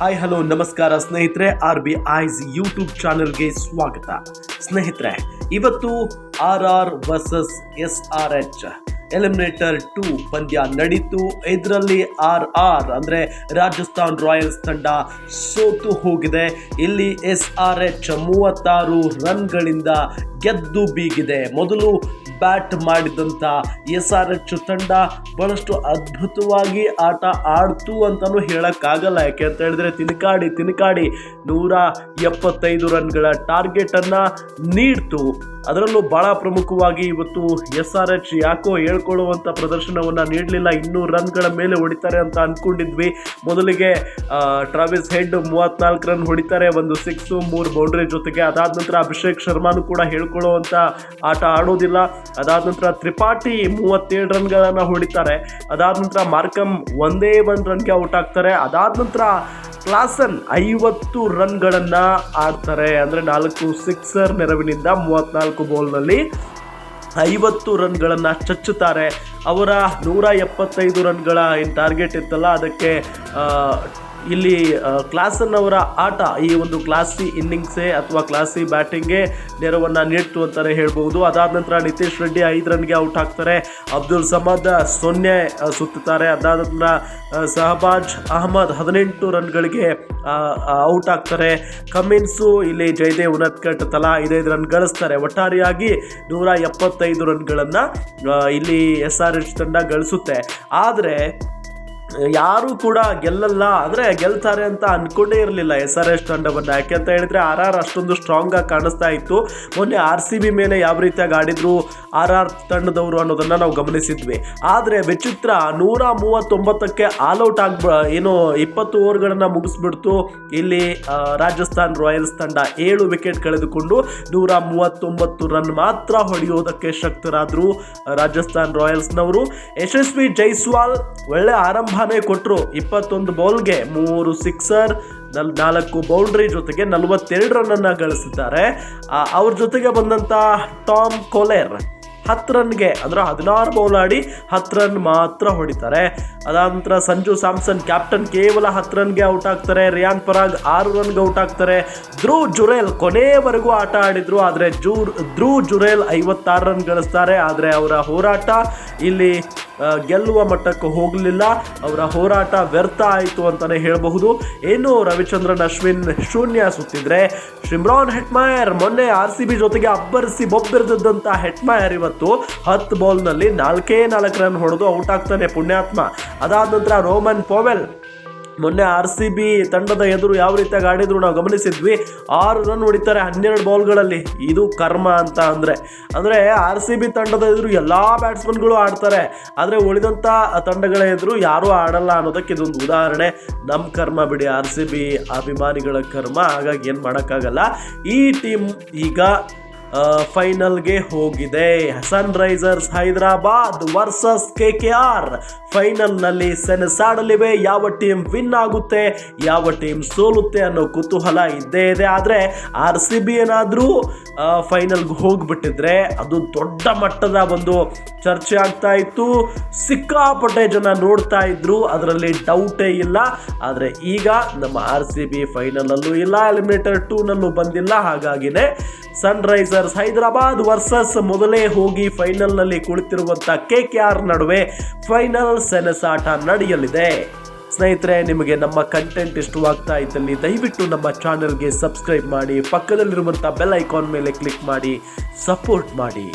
Hi hello ನಮಸ್ಕಾರ ಸ್ನೇಹಿತರೆ R B ice YouTube ಚಾನೆಲ್ಗೆ ಸ್ವಾಗತ. ಸ್ನೇಹಿತರೆ, ಇವತ್ತು R R versus S R H ಎಲಿಮಿನೇಟರ್ ಟೂ ಪಂದ್ಯ ನಡೀತು. ಇದರಲ್ಲಿ ಆರ್ ಆರ್ ಅಂದರೆ ರಾಜಸ್ಥಾನ್ ರಾಯಲ್ಸ್ ತಂಡ ಸೋತು ಹೋಗಿದೆ. ಇಲ್ಲಿ ಎಸ್ ಆರ್ ಎಚ್ ಮೂವತ್ತಾರು ರನ್ಗಳಿಂದ ಗೆದ್ದು ಬೀಗಿದೆ. ಮೊದಲು ಬ್ಯಾಟ್ ಮಾಡಿದಂಥ ಎಸ್ ಆರ್ ಎಚ್ ತಂಡ ಬಹಳಷ್ಟು ಅದ್ಭುತವಾಗಿ ಆಟ ಆಡ್ತು ಅಂತಲೂ ಹೇಳೋಕ್ಕಾಗಲ್ಲ. ಯಾಕೆ ಅಂತ ಹೇಳಿದ್ರೆ ತಿನ್ಕಾಡಿ ತಿನ್ಕಾಡಿ ನೂರ ಎಪ್ಪತ್ತೈದು ರನ್ಗಳ ಟಾರ್ಗೆಟನ್ನು ನೀಡ್ತು. ಅದರಲ್ಲೂ ಭಾಳ ಪ್ರಮುಖವಾಗಿ ಇವತ್ತು ಎಸ್ ಆರ್ ಎಚ್ ಯಾಕೋ ಹೇಳ್ಕೊಳ್ಳುವಂಥ ಪ್ರದರ್ಶನವನ್ನು ನೀಡಲಿಲ್ಲ. ಇನ್ನೂರು ರನ್ಗಳ ಮೇಲೆ ಹೊಡಿತಾರೆ ಅಂತ ಅಂದ್ಕೊಂಡಿದ್ವಿ ಮೊದಲಿಗೆ ಟ್ರಾವಿಸ್ ಹೆಡ್ ಮೂವತ್ನಾಲ್ಕು ರನ್ ಹೊಡಿತಾರೆ. ಒಂದು ಸಿಕ್ಸು, ಮೂರು ಬೌಂಡ್ರಿ ಜೊತೆಗೆ ಅದಾದ ನಂತರ ಅಭಿಷೇಕ್ ಶರ್ಮಾನು ಕೂಡ ಹೇಳ್ಕೊಳ್ಳುವಂಥ ಆಟ ಆಡೋದಿಲ್ಲ. ಅದಾದ ನಂತರ ತ್ರಿಪಾಠಿ ಮೂವತ್ತೇಳು ರನ್ಗಳನ್ನು ಹೊಡಿತಾರೆ. ಅದಾದ ನಂತರ ಮಾರ್ಕಮ್ ಒಂದೇ ಒಂದು ರನ್ಗೆ ಔಟ್ ಆಗ್ತಾರೆ. ಅದಾದ ನಂತರ ಕ್ಲಾಸನ್ ಐವತ್ತು ರನ್ಗಳನ್ನು ಆಡ್ತಾರೆ. ಅಂದರೆ ನಾಲ್ಕು ಸಿಕ್ಸರ್ ನೆರವಿನಿಂದ ಮೂವತ್ನಾಲ್ಕು ಬಾಲ್ನಲ್ಲಿ ಐವತ್ತು ರನ್ಗಳನ್ನು ಚಚ್ಚುತ್ತಾರೆ. ಅವರ ನೂರ ಎಪ್ಪತ್ತೈದು ರನ್ಗಳ ಏನು ಟಾರ್ಗೆಟ್ ಇತ್ತಲ್ಲ ಅದಕ್ಕೆ ಇಲ್ಲಿ ಕ್ಲಾಸನ್ನವರ ಆಟ ಈ ಒಂದು ಕ್ಲಾಸಿ ಇನ್ನಿಂಗ್ಸೇ ಅಥವಾ ಕ್ಲಾಸಿ ಬ್ಯಾಟಿಂಗೇ ನೆರವನ್ನು ನೀಡ್ತು ಅಂತಲೇ ಹೇಳ್ಬೋದು ಅದಾದ ನಂತರ ನಿತೀಶ್ ರೆಡ್ಡಿ ಐದು ರನ್ಗೆ ಔಟ್ ಆಗ್ತಾರೆ. ಅಬ್ದುಲ್ ಸಮದ್, ಸೊನ್ನೆ ಸುತ್ತುತ್ತಾರೆ. ಅದಾದ ನಂತರ ಸಹಬಾಜ್ ಅಹಮದ್ ಹದಿನೆಂಟು ರನ್ಗಳಿಗೆ ಔಟ್ ಆಗ್ತಾರೆ. ಕಮಿನ್ಸು ಇಲ್ಲಿ ಜಯದೇವ್ ಉನತ್ಕಟ್ ತಲಾ ಐದೈದು ರನ್ ಗಳಿಸ್ತಾರೆ. ಒಟ್ಟಾರೆಯಾಗಿ ನೂರ ಎಪ್ಪತ್ತೈದು ರನ್ಗಳನ್ನು ಇಲ್ಲಿ ಎಸ್ ಆರ್ ಎಚ್ ತಂಡ ಗಳಿಸುತ್ತೆ. ಆದರೆ ಯಾರು ಕೂಡ ಗೆಲ್ಲಲ್ಲ ಅಂದರೆ ಗೆಲ್ತಾರೆ ಅಂತ ಅನ್ಕೊಂಡೇ ಇರಲಿಲ್ಲ ಎಸ್ ಆರ್ ಎಸ್ ತಂಡವನ್ನು. ಯಾಕೆ ಅಂತ ಹೇಳಿದ್ರೆ ಆರ್ ಆರ್ ಅಷ್ಟೊಂದು ಸ್ಟ್ರಾಂಗ್ ಆಗಿ ಕಾಣಿಸ್ತಾ ಇತ್ತು. ಮೊನ್ನೆ ಆರ್ ಸಿ ಬಿ ಮೇಲೆ ಯಾವ ರೀತಿಯಾಗಿ ಆಡಿದ್ರು ಆರ್ ಆರ್ ತಂಡದವರು ಅನ್ನೋದನ್ನು ನಾವು ಗಮನಿಸಿದ್ವಿ. ಆದರೆ ವಿಚಿತ್ರ ನೂರ ಮೂವತ್ತೊಂಬತ್ತಕ್ಕೆ ಆಲ್ಔಟ್ ಆಗ್ಬ ಏನು ಇಪ್ಪತ್ತು ಓವರ್ಗಳನ್ನು ಮುಗಿಸ್ಬಿಡ್ತು. ಇಲ್ಲಿ ರಾಜಸ್ಥಾನ್ ರಾಯಲ್ಸ್ ತಂಡ ಏಳು ವಿಕೆಟ್ ಕಳೆದುಕೊಂಡು ನೂರ ಮೂವತ್ತೊಂಬತ್ತು ರನ್ ಮಾತ್ರ ಹೊಡೆಯೋದಕ್ಕೆ ಶಕ್ತರಾದರು ರಾಜಸ್ಥಾನ್ ರಾಯಲ್ಸ್ನವರು. ಯಶಸ್ವಿ ಜೈಸ್ವಾಲ್ ಒಳ್ಳೆ ಆರಂಭನೇ ಕೊಟ್ಟರು ಇಪ್ಪತ್ತೊಂದು ಬೌಲ್ಗೆ ಮೂರು ಸಿಕ್ಸರ್, ನಲ್, ನಾಲ್ಕು ಬೌಂಡ್ರಿ ಜೊತೆಗೆ ನಲವತ್ತೆರಡು ರನ್ನನ್ನು ಗಳಿಸಿದ್ದಾರೆ. ಅವ್ರ ಜೊತೆಗೆ ಬಂದಂಥ ಟಾಮ್ ಕೊಲೆರ್. ಹತ್ತು ರನ್ಗೆ, ಅಂದ್ರೆ ಹದಿನಾರು ಬೌಲ್ ಆಡಿ ಹತ್ತು ರನ್ ಮಾತ್ರ ಹೊಡಿತಾರೆ. ಅದಾದ್ರ ಸಂಜು ಸ್ಯಾಮ್ಸನ್ ಕ್ಯಾಪ್ಟನ್ ಕೇವಲ ಹತ್ತು ರನ್ಗೆ ಔಟ್ ಆಗ್ತಾರೆ. ರಿಯಾನ್ ಪರಾಗ್ ಆರು ರನ್ಗೆ ಔಟ್ ಆಗ್ತಾರೆ. ಧ್ರುವ್ ಜುರೇಲ್ ಕೊನೆಯವರೆಗೂ ಆಟ ಆಡಿದ್ರು, ಆದರೆ ಜೂರ್ ಧ್ರುವ್ ಜುರೇಲ್ ಐವತ್ತಾರು ರನ್ ಗಳಿಸ್ತಾರೆ. ಆದರೆ ಅವರ ಹೋರಾಟ ಇಲ್ಲಿ ಗೆಲ್ಲುವ ಮಟ್ಟಕ್ಕೆ ಹೋಗಲಿಲ್ಲ. ಅವರ ಹೋರಾಟ ವ್ಯರ್ಥ ಆಯಿತು ಅಂತಲೇ ಹೇಳಬಹುದು. ಏನು ರವಿಚಂದ್ರನ್ ಅಶ್ವಿನ್ ಶೂನ್ಯ ಸುತ್ತಿದ್ರೆ. ಶಿಮ್ರಾನ್ ಹೆಟ್ಮಾಯರ್ ಮೊನ್ನೆ ಆರ್ ಸಿ ಬಿ ಜೊತೆಗೆ ಅಬ್ಬರಿಸಿ ಬೊಬ್ಬೆರೆದಂಥ ಹೆಟ್ಮಾಯರ್ ಇವತ್ತು. ಹತ್ತು ಬಾಲ್ನಲ್ಲಿ ನಾಲ್ಕೇ ನಾಲ್ಕು ರನ್ ಹೊಡೆದು ಔಟ್ ಆಗ್ತಾನೆ ಪುಣ್ಯಾತ್ಮ. ಅದಾದ ನಂತರ ರೋಮನ್ ಪೋವೆಲ್, ಮೊನ್ನೆ ಆರ್ ಸಿ ಬಿ ತಂಡದ ಎದುರು ಯಾವ ರೀತಿಯಾಗಿ ಆಡಿದ್ರು ನಾವು ಗಮನಿಸಿದ್ವಿ. ಆರು ರನ್ ಹೊಡಿತಾರೆ ಹನ್ನೆರಡು ಬಾಲ್ಗಳಲ್ಲಿ. ಇದು ಕರ್ಮ ಅಂತ ಅಂದರೆ. ಅಂದರೆ ಆರ್ ಸಿ ಬಿ ತಂಡದ ಎದುರು ಎಲ್ಲ ಬ್ಯಾಟ್ಸ್ಮನ್ಗಳು ಆಡ್ತಾರೆ. ಆದರೆ ಉಳಿದಂಥ ತಂಡಗಳ ಎದುರು ಯಾರೂ ಆಡಲ್ಲ ಅನ್ನೋದಕ್ಕೆ ಇದೊಂದು ಉದಾಹರಣೆ. ನಮ್ಮ ಕರ್ಮ ಬಿಡಿ ಆರ್ ಸಿ ಬಿ ಅಭಿಮಾನಿಗಳ ಕರ್ಮ. ಹಾಗಾಗಿ ಏನು ಮಾಡೋಕ್ಕಾಗಲ್ಲ. ಈ ಟೀಮ್ ಈಗ ಫೈನಲ್ಗೆ ಹೋಗಿದೆ. Sunrisers Hyderabad versus K K R ಫೈನಲ್ನಲ್ಲಿ ಸೆಣಸಾಡಲಿವೆ. ಯಾವ ಟೀಮ್ ವಿನ್ ಆಗುತ್ತೆ, ಯಾವ ಟೀಮ್ ಸೋಲುತ್ತೆ ಅನ್ನೋ ಕುತೂಹಲ ಇದ್ದೇ ಇದೆ. ಆದರೆ ಆರ್ ಸಿ ಬಿ ಏನಾದರೂ ಫೈನಲ್ಗೆ ಹೋಗ್ಬಿಟ್ಟಿದ್ರೆ ಅದು ದೊಡ್ಡ ಮಟ್ಟದ ಒಂದು ಚರ್ಚೆ ಆಗ್ತಾ ಇತ್ತು. ಸಿಕ್ಕಾಪಟ್ಟೆ ಜನ ನೋಡ್ತಾ ಇದ್ರು, ಅದರಲ್ಲಿ ಡೌಟೇ ಇಲ್ಲ. ಆದರೆ ಈಗ ನಮ್ಮ ಆರ್ ಸಿ ಬಿ ಫೈನಲಲ್ಲೂ ಇಲ್ಲ, ಎಲಿಮಿನೇಟರ್ ಟೂನಲ್ಲೂ ಬಂದಿಲ್ಲ. ಹಾಗಾಗಿನೇ ಸನ್ ರೈಸರ್ಸ್ ಹೈದರಾಬಾದ್ ವರ್ಸಸ್ ಮೊದಲೇ ಹೋಗಿ ಫೈನಲ್ನಲ್ಲಿ ಕುಳಿತಿರುವಂಥ ಕೆ ಕೆ ಆರ್ ನಡುವೆ ಫೈನಲ್ ಸೆಣಸಾಟ ನಡೆಯಲಿದೆ. ಸ್ನೇಹಿತರೆ, ನಿಮಗೆ ನಮ್ಮ ಕಂಟೆಂಟ್ ಇಷ್ಟವಾಗ್ತಾ ಇದ್ದಲ್ಲಿ ದಯವಿಟ್ಟು ನಮ್ಮ ಚಾನೆಲ್ಗೆ ಸಬ್ಸ್ಕ್ರೈಬ್ ಮಾಡಿ ಪಕ್ಕದಲ್ಲಿರುವಂಥ ಬೆಲ್ ಐಕಾನ್ ಮೇಲೆ ಕ್ಲಿಕ್ ಮಾಡಿ ಸಪೋರ್ಟ್ ಮಾಡಿ.